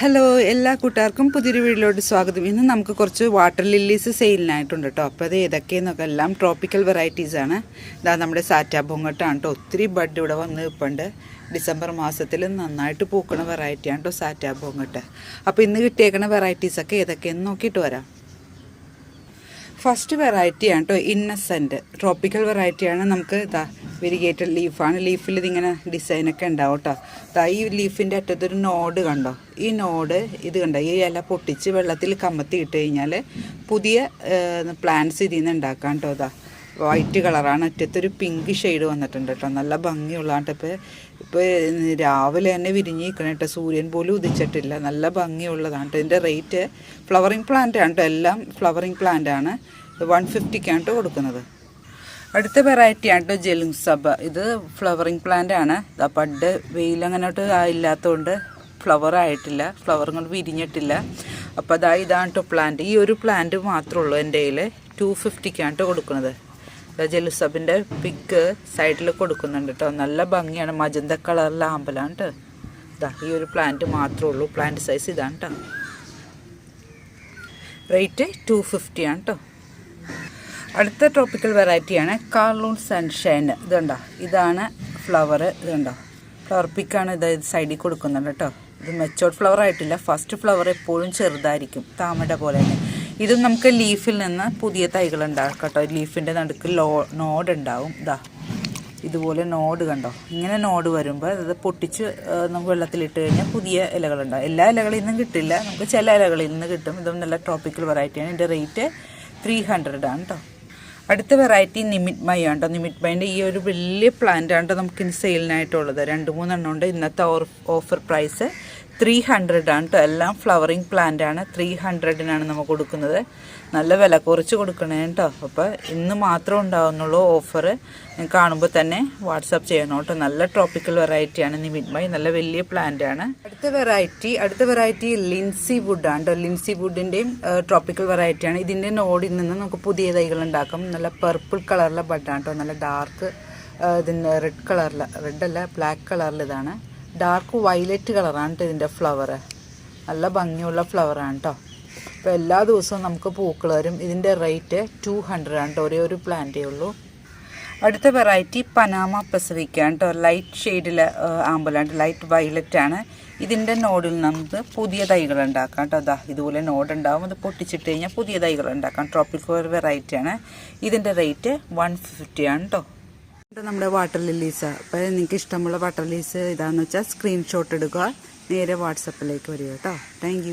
Hello എല്ലാ കൂട്ടുകാർക്കും പുതിയൊരു വീട്ടിലോട്ട് സ്വാഗതം. ഇന്ന് നമുക്ക് കുറച്ച് വാട്ടർ ലില്ലീസ് സെയിലിനായിട്ടുണ്ട് കേട്ടോ അപ്പോൾ അത് ഏതൊക്കെയെന്നൊക്കെ എല്ലാം ട്രോപ്പിക്കൽ വെറൈറ്റീസാണ് ഇതാ നമ്മുടെ സാറ്റാ പൊങ്ങട്ടാണ് കേട്ടോ ഒത്തിരി ബഡ് ഇവിടെ വന്ന് നിൽപ്പുണ്ട് ഡിസംബർ മാസത്തിൽ നന്നായിട്ട് പൂക്കണ വെറൈറ്റിയാണ് കേട്ടോ സാറ്റാ പൊങ്ങട്ട്. അപ്പോൾ ഇന്ന് കിട്ടിയേക്കണ വെറൈറ്റീസൊക്കെ ഏതൊക്കെയെന്ന് നോക്കിയിട്ട് വരാം. ഫസ്റ്റ് വെറൈറ്റിയാണ് കേട്ടോ ഇന്നസെന്റ് ട്രോപ്പിക്കൽ വെറൈറ്റിയാണ് നമുക്ക് ഇതാ വെരിഗേറ്റഡ് ലീഫാണ് ലീഫിൽ ഇതിങ്ങനെ ഡിസൈനൊക്കെ ഉണ്ടാവും കേട്ടോ ഈ ലീഫിന്റെ അറ്റത്തൊരു നോഡ് കണ്ടോ? ഈ നോഡ് ഇത് കണ്ടോ? ഈ ഇല പൊട്ടിച്ച് വെള്ളത്തിൽ കമത്തി ഇട്ട് കഴിഞ്ഞാൽ പുതിയ പ്ലാന്റ്സ് ഇതിൽ നിന്ന് ഉണ്ടാക്കാം കേട്ടോ അതാ വൈറ്റ് കളറാണ് അറ്റത്തൊരു പിങ്ക് ഷെയ്ഡ് വന്നിട്ടുണ്ട് കേട്ടോ നല്ല ഭംഗിയുള്ളതാണ് ഇപ്പോൾ ഇപ്പോൾ രാവിലെ തന്നെ വിരിഞ്ഞിരിക്കണം കേട്ടോ സൂര്യൻ പോലും ഉദിച്ചിട്ടില്ല. നല്ല ഭംഗിയുള്ളതാണ് കേട്ടോ ഇതിന്റെ റേറ്റ് ഫ്ലവറിങ് പ്ലാന്റ് ആണ് കേട്ടോ എല്ലാം ഫ്ലവറിങ് പ്ലാന്റ് ആണ്. വൺ ഫിഫ്റ്റിക്കാണ് കേട്ടോ കൊടുക്കുന്നത്. അടുത്ത വെറൈറ്റിയാണ് കേട്ടോ ജെലിങ് സബ. ഇത് ഫ്ലവറിങ് പ്ലാന്റ് ആണ്. പണ്ട് വെയിൽ അങ്ങനോട്ട് ഇല്ലാത്തതുകൊണ്ട് ഫ്ലവർ ആയിട്ടില്ല. ഫ്ലവർ കൊണ്ട് വിരിഞ്ഞിട്ടില്ല. അപ്പോൾ അതാ ഇതാണ് കേട്ടോ പ്ലാന്റ് ഈ ഒരു പ്ലാന്റ് മാത്രമേ ഉള്ളൂ എന്റെ കയ്യിൽ ടു ഫിഫ്റ്റിക്കാണ് കേട്ടോ കൊടുക്കുന്നത്. ജെലുസബിന്റെ പിക്ക് സൈഡിൽ കൊടുക്കുന്നുണ്ട് കേട്ടോ നല്ല ഭംഗിയാണ്. മജന്ത കളറിലെ ആമ്പലാണ് കേട്ടോ ഇതാ ഈ ഒരു പ്ലാന്റ് മാത്രമേ ഉള്ളൂ. പ്ലാന്റ് സൈസ് ഇതാണ് കേട്ടോ റേറ്റ് ടു ഫിഫ്റ്റിയാണ് കേട്ടോ അടുത്ത ട്രോപ്പിക്കൽ വെറൈറ്റിയാണ് കാർലൂൺ സൺഷൈൻ ഇത് കണ്ടോ ഇതാണ് ഫ്ലവർ ഇത് കണ്ടോ ഫ്ലവർ പിക്കാണ് ഇത് സൈഡിൽ കൊടുക്കുന്നുണ്ട് കേട്ടോ. ഇത് മെച്ചോർഡ് ഫ്ലവർ ആയിട്ടില്ല. ഫസ്റ്റ് ഫ്ലവർ എപ്പോഴും ചെറുതായിരിക്കും. താമര പോലെ തന്നെ. ഇത് നമുക്ക് ലീഫിൽ നിന്ന് പുതിയ തൈകൾ ഉണ്ടാകും കേട്ടോ. ലീഫിന്റെ നടുക്ക് ലോ നോഡ് ഉണ്ടാവും. ഇതാ ഇതുപോലെ നോഡ് കണ്ടോ? ഇങ്ങനെ നോഡ് വരുമ്പോൾ അത് പൊട്ടിച്ച് നമുക്ക് വെള്ളത്തിലിട്ട് കഴിഞ്ഞാൽ പുതിയ ഇലകളുണ്ടാവും എല്ലാ ഇലകളിൽ നിന്നും കിട്ടില്ല. നമുക്ക് ചില ഇലകളിൽ നിന്ന് കിട്ടും. ഇതും നല്ല ട്രോപ്പിക്കൽ വെറൈറ്റിയാണ് ഇതിന്റെ റേറ്റ് ത്രീ ഹൺഡ്രഡ് ആണ് കേട്ടോ അടുത്ത വെറൈറ്റി നിമിറ്റ് മൈ ആണ് നിമിറ്റ് മൈന്റെ ഈ ഒരു വലിയ പ്ലാന്റ് ആണ് നമുക്ക് ഇനി സെയിലിനായിട്ടുള്ളത് രണ്ട് മൂന്നെണ്ണം ഉണ്ട്. ഇന്നത്തെ ഓഫർ പ്രൈസ് ത്രീ ഹൺഡ്രഡ് ആണ് കേട്ടോ എല്ലാം ഫ്ലവറിങ് പ്ലാന്റ് ആണ്. ത്രീ ഹൺഡ്രഡിനാണ് നമ്മൾ കൊടുക്കുന്നത്. നല്ല വില കുറച്ച് കൊടുക്കണേ കേട്ടോ അപ്പോൾ ഇന്ന് മാത്രം ഉണ്ടാവുന്നുള്ളൂ ഓഫർ കാണുമ്പോൾ തന്നെ വാട്സാപ്പ് ചെയ്യണം കേട്ടോ നല്ല ട്രോപ്പിക്കൽ വെറൈറ്റിയാണ് നിമിറ്റ് ബൈ നല്ല വലിയ പ്ലാന്റ് ആണ്. അടുത്ത വെറൈറ്റി അടുത്ത വെറൈറ്റി ലിൻസി വുഡ് ആണ് കേട്ടോ ലിൻസി വുഡിന്റെയും ട്രോപ്പിക്കൽ വെറൈറ്റിയാണ് ഇതിന്റെ നോഡിൽ നിന്ന് നമുക്ക് പുതിയ തൈകൾ ഉണ്ടാക്കാം. നല്ല പർപ്പിൾ കളറിലെ ബഡാണ് കേട്ടോ നല്ല ഡാർക്ക് ഇതിന്റെ റെഡ് കളറിൽ റെഡ് അല്ല ബ്ലാക്ക് കളറിൽ ഇതാണ്. ഡാർക്ക് വയലറ്റ് കളറാണ് കേട്ടോ ഇതിന്റെ ഫ്ലവർ നല്ല ഭംഗിയുള്ള ഫ്ലവറാണ് കേട്ടോ അപ്പോൾ എല്ലാ ദിവസവും നമുക്ക് പൂക്കൾ വരും ഇതിന്റെ റേറ്റ് ടു ഹൺഡ്രഡ് ആണ് കേട്ടോ ഒരേ ഒരു പ്ലാന്റേ ഉള്ളൂ. അടുത്ത വെറൈറ്റി പനാമ പെസഫിക്കാണ് കേട്ടോ ലൈറ്റ് ഷെയ്ഡിലെ ആമ്പലാണ് ലൈറ്റ് വയലറ്റ് ആണ്. ഇതിന്റെ നോഡിൽ നമുക്ക് പുതിയ തൈകൾ ഉണ്ടാക്കാം കേട്ടോ അതാ ഇതുപോലെ നോഡ് ഉണ്ടാവും. അത് പൊട്ടിച്ചിട്ട് കഴിഞ്ഞാൽ പുതിയ തൈകൾ ഉണ്ടാക്കാം. ട്രോപ്പിക്കൽ വെറൈറ്റി ആണ്. ഇതിന്റെ റേറ്റ് വൺ ഫിഫ്റ്റി ആണ് കേട്ടോ നമ്മുടെ വാട്ടർ ലില്ലീസ് അപ്പോൾ നിങ്ങൾക്ക് ഇഷ്ടമുള്ള വാട്ടർ ലില്ലീസ് ഇതാണെന്ന് വെച്ചാൽ സ്ക്രീൻഷോട്ട് എടുക്കുക നേരെ വാട്സപ്പിലേക്ക് വരിക കേട്ടോ. താങ്ക്